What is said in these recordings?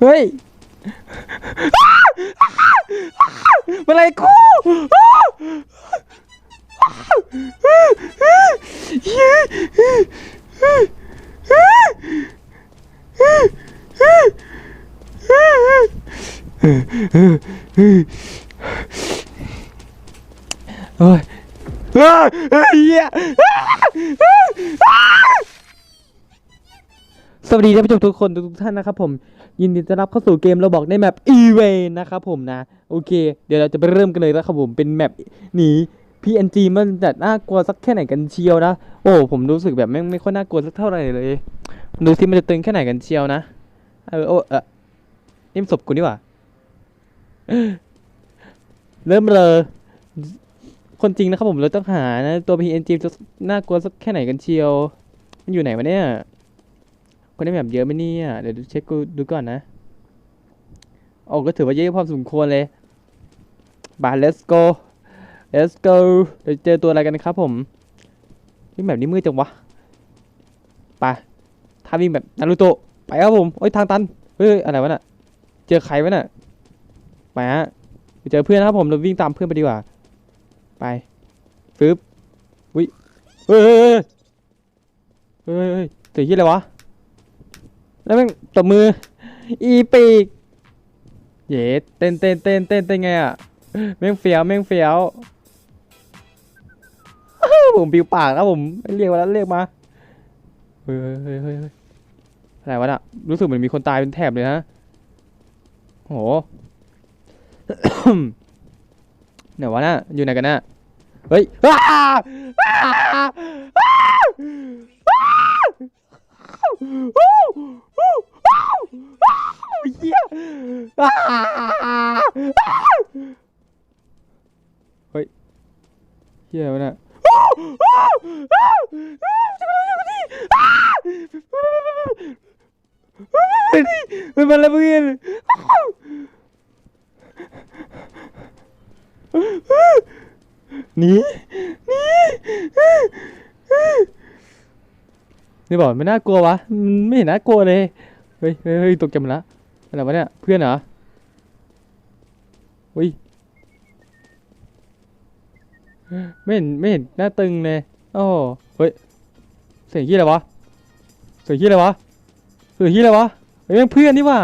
เฮ้ยมาอะไรกูเฮ้ยเฮียสวัสดีท่านผู้ชมทุกคนทุกท่านนะครับผม ยินดีต้อนรับเข้าสู่เกมเราบอกในแมป e v a นนะครับผมนะ โอเค เดี๋ยวเราจะไปเริ่มกันเลยนะครับผมเป็นแมปหนี PNG มันจะน่ากลัวสักแค่ไหนกันเชียวนะ โอ้ผมรู้สึกแบบไม่ไม่ค่อยน่ากลัวสักเท่าไหร่เลยดูสิมันจะตึงแค่ไหนกันเชียวนะเออโอ้เออนี่มศพกูนี่หว่าเริ่มเลยคนจริงนะครับผมเราต้องหานะตัว PNG จะน่ากลัวสักแค่ไหนกันเชียว มันอยู่ไหนวะเนี่ย คนได้แบบเยอะไหมเนี่ย เดี๋ยวเช็คกูดูก่อนนะโอ้ก็ถือว่าเยอะพอสมควรเลยบา let's go let's go เดี๋ยวเจอตัวอะไรกันครับผมวิ่งแบบนี้มืดจังวะไปถ้าวิ่งแบบนารูโตะไปครับผมโอ้ยทางตันเฮ้ยอะไรวะน่ะ เจอใครวะน่ะไปฮะเจอเพื่อนนะครับผมเราวิ่งตามเพื่อนไปดีกว่า ไปฟึบอุ้ยเฮ้ยเฮ้ยเฮ้ยเฮ้ยเฮ้ยเสียงยี่อะไรวะ แล้วแม่งตบมือ อีปีกเย้เต้นเต้นเต้นเต้นเต้นไงอะแม่งเฟี้ยวแม่งเฟี้ยวผมปิวปากครับผมเรียกมาแล้วเรียกมาเฮ้ยเฮ้ยเฮ้ยเฮ้ยอะไรวะน่ะรู้สึกเหมือนมีคนตายเป็นแถบเลยนะโหไหนวะน่ะอยู่ไหนกันน่ะเฮ้ยอ้าอ้าอ้าอ้าอ้าวอ้าวอ้าวอ้าวเหี้ยอ้าอ้าเฮ้ย เหี้ยวะนะมันอ้าวมันมาแล้วเพื่อนหนีหนีนี่บอกไม่น่ากลัววะไม่เห็นน่ากลัวเลยเฮ้ยเฮ้ยตกใจหมดละอะไรวะเนี่ยเพื่อนเหรออุ้ย ไม่เห็นไม่เห็นหน้าตึงเลยโอ้เฮ้ยเสียงที่อะไรวะเสียงที่อะไรวะเสียงที่อะไรวะเฮ้ยแม่งเพื่อนนี่ว่า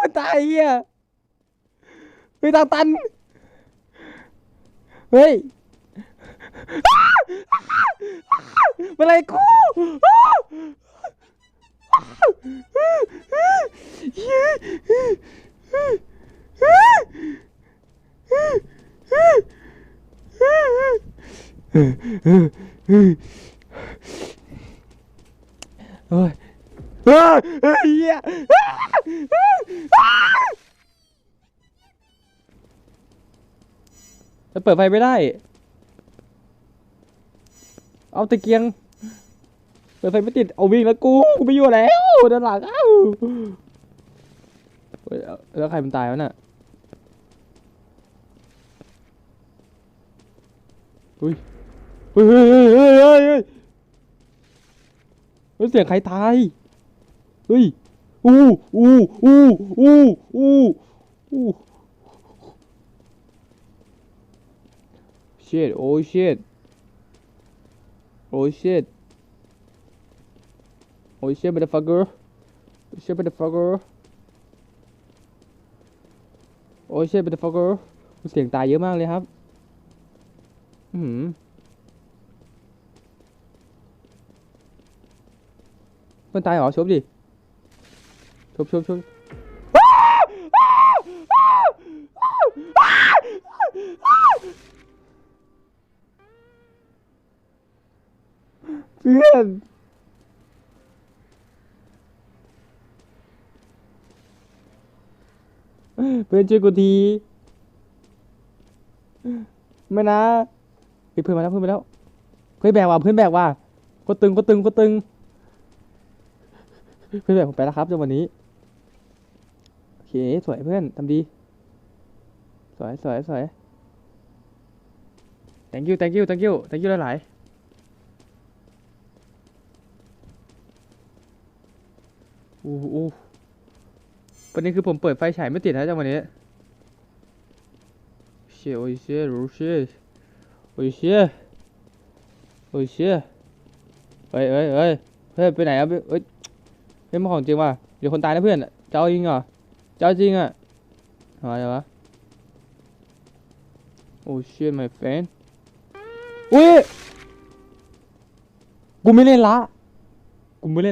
มันตายเหี้ยเฮ้ยทางตันเฮ้ยมันอะไรกู อ้าวอ้ยเฮ้ยเฮ้ยเฮ้ยเหี้ยแล้วเปิดไฟไม่ได้ เอาตะเกียง เปิดไฟไม่ติดเอาวิ่งแล้วกูกูไม่อยู่แล้วด้านหลังอ้าเฮ้ยแล้วใครมันตายวะน่ะอุ้ยเฮ้ยเฮ้ยเฮ้ยเฮ้ยเฮ้ยเฮ้ยเฮ้ยเสียงใครตายเฮ้ยอู้อู้อู้อู้อู้อู้ shit oh shit oh shit oh shit motherfucker oh shit motherfucker oh shit motherfucker เสียงตายเยอะมากเลยครับ อือหือมันตายเหรอชบดิชบชบชบเพื่อน เพื่อนช่วยกูทีไม่นะเพื่อนมาแล้วเพื่อนมาแล้ว เพื่อนแบกว่ะเพื่อนแบกว่ะก็ตึงก็ตึงก็ตึง เพื่อนแบกผมไปแล้วครับจนวันนี้โอเคสวยเพื่อนทำดี สวยสวยสวย thank you thank you thank you thank you หลายๆอู้อู้ ประเด็นคือผมเปิดไฟฉายไม่ติดนะจังวันนี้เชี่ยโอ้ยเชี่ยรู้เชี่ยโอ้ยเชี่ยโอ้ยเชี่ยเฮ้ยเฮ้ยเฮ้ยเฮ้ยไปไหนอะเฮ้ยเฮ้ยมันของจริงว่ะเดี๋ยวคนตายนะเพื่อนเจ้าจริงเหรอเจ้าจริงอะอะไรวะโอ้ shit my friend อุ้ยกูไม่เล่นละกูไม่เล่น